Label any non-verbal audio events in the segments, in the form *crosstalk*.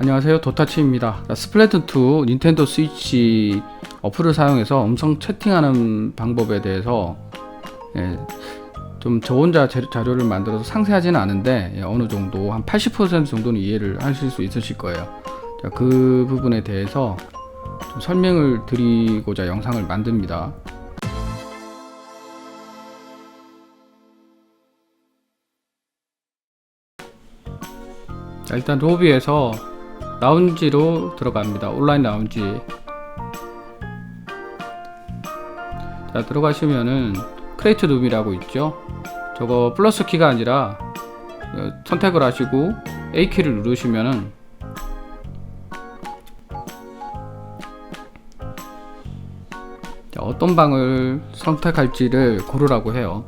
안녕하세요. 도타치입니다. 자, 스플래툰2 닌텐도 스위치 어플을 사용해서 음성 채팅하는 방법에 대해서 예, 좀저 혼자 자- 자료를 만들어서 상세하지는 않은데 예, 어느 정도 한 80% 정도는 이해를 하실 수 있으실 거예요. 자, 그 부분에 대해서 좀 설명을 드리고자 영상을 만듭니다. 자, 일단 로비에서 라운지로 들어갑니다. 온라인 라운지. 자, 들어가시면은 크레이트 룸이라고 있죠. 저거 플러스 키가 아니라 어, 선택을 하시고 A 키를 누르시면은 자, 어떤 방을 선택할지를 고르라고 해요.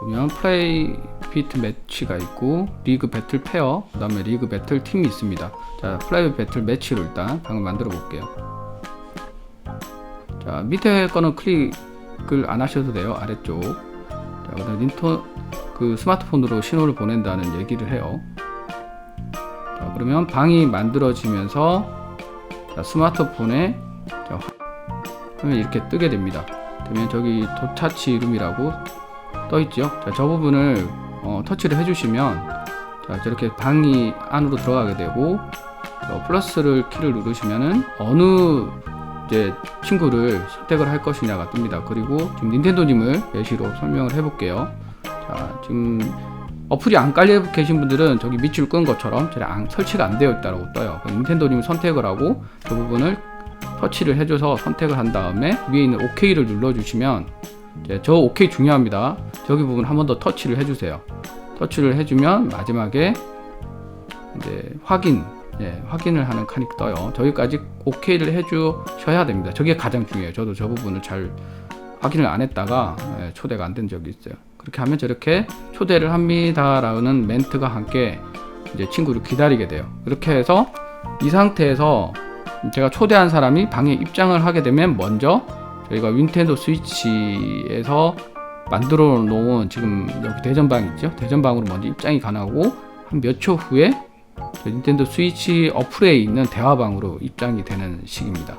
보면 플레이 피트 매치가 있고 리그 배틀 페어 그 다음에 리그 배틀 팀이 있습니다. 자 플레이 배틀 매치로 일단 방을 만들어 볼게요. 자 밑에 거는 클릭을 안 하셔도 돼요 아래쪽. 자 그다음 닌토 그 스마트폰으로 신호를 보낸다는 얘기를 해요. 자 그러면 방이 만들어지면서 자, 스마트폰에 자, 화- 화면이 이렇게 뜨게 됩니다. 그러면 저기 도타치 룸이라고 떠 있죠. 자, 저 부분을 어, 터치를 해주시면 자, 저렇게 방이 안으로 들어가게 되고 어, 플러스를 키를 누르시면은 어느 이제 친구를 선택을 할 것이냐가 뜹니다. 그리고 지금 닌텐도님을 예시로 설명을 해볼게요. 자, 지금 어플이 안 깔려 계신 분들은 저기 밑줄 끈 것처럼 저기 안, 설치가 안 되어 있다고 떠요. 닌텐도님 선택을 하고 그 부분을 터치를 해줘서 선택을 한 다음에 위에 있는 OK를 눌러주시면 저 OK 중요합니다. 저기 부분 한 번 더 터치를 해주세요. 터치를 해주면 마지막에 이제 확인, 예, 확인을 하는 칸이 떠요. 저기까지 OK를 해주셔야 됩니다. 저게 가장 중요해요. 저도 저 부분을 잘 확인을 안 했다가 예, 초대가 안 된 적이 있어요. 그렇게 하면 저렇게 초대를 합니다라는 멘트가 함께 이제 친구를 기다리게 돼요. 그렇게 해서 이 상태에서 제가 초대한 사람이 방에 입장을 하게 되면 먼저 저희가 윈텐도 스위치에서 만들어 놓은 지금 여기 대전방 있죠? 대전방으로 먼저 입장이 가능하고 한 몇 초 후에 저 닌텐도 스위치 어플에 있는 대화방으로 입장이 되는 식입니다.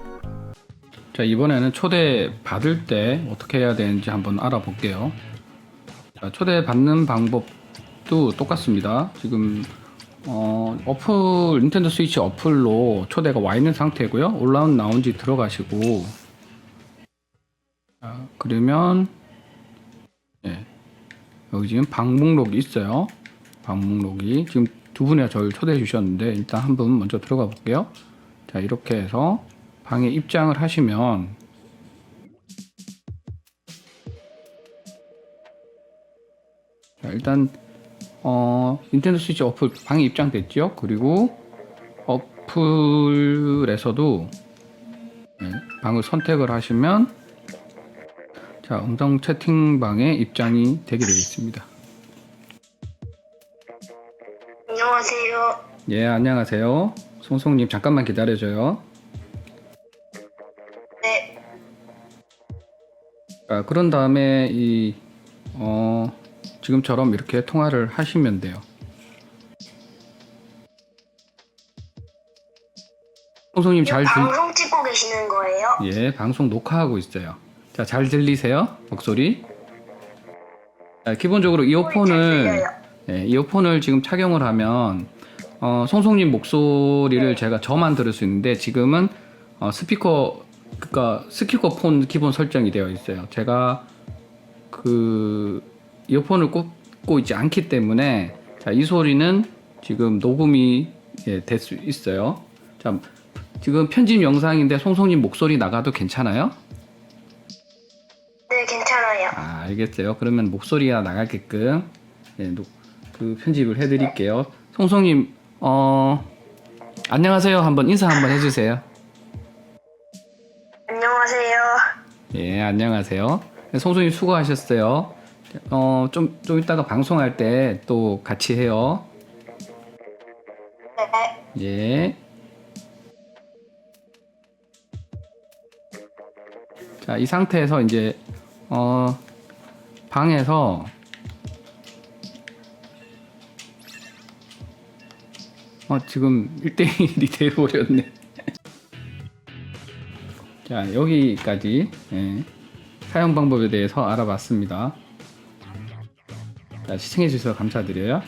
자 이번에는 초대 받을 때 어떻게 해야 되는지 한번 알아볼게요. 자, 초대 받는 방법도 똑같습니다. 지금 어, 어플 닌텐도 스위치 어플로 초대가 와 있는 상태고요. 온라인 라운지 들어가시고 자, 그러면 예, 여기 지금 방 목록이 있어요. 방 목록이 지금 두 분이 저를 초대해 주셨는데 일단 한 분 먼저 들어가 볼게요. 자 이렇게 해서 방에 입장을 하시면 자, 일단 어, 닌텐도 스위치 어플 방에 입장됐죠. 그리고 어플에서도 네, 방을 선택을 하시면 자 음성 채팅방에 입장이 되게 되어 있습니다. 안녕하세요. 예 안녕하세요. 송송님 잠깐만 기다려줘요. 네, 자, 그런 다음에 이 어, 지금처럼 이렇게 통화를 하시면 돼요. 송송님 잘 들, 방송 찍고 계시는 거예요? 예, 방송 녹화하고 있어요. 자, 잘 들리세요? 목소리? 자, 기본적으로 이어폰을. 예, 이어폰을 지금 착용을 하면 어, 송송님 목소리를 제가 저만 들을 수 있는데 지금은 어, 스피커 그러니까 스피커폰 기본 설정이 되어 있어요. 제가 그 이어폰을 꽂고 있지 않기 때문에 자, 이 소리는 지금 녹음이 예, 될 수 있어요. 자, 지금 편집 영상인데 송송님 목소리 나가도 괜찮아요? 네. 아, 알겠어요. 그러면 목소리가 나가게끔 예, 노- 그 편집을 해드릴게요. 송송님, 어, 안녕하세요. 한번 인사 한번 해주세요. 안녕하세요. 예, 안녕하세요. 네, 송송님 수고하셨어요. 어, 좀, 좀 이따가 방송할 때 또 같이 해요. 네, 예. 자, 이 상태에서 이제, 어, 방에서 어, 지금 1대1이 *laughs* 돼버렸네. *laughs* 자, 여기까지 예, 사용 방법에 대해서 알아봤습니다. 자, 시청해주셔서 감사드려요.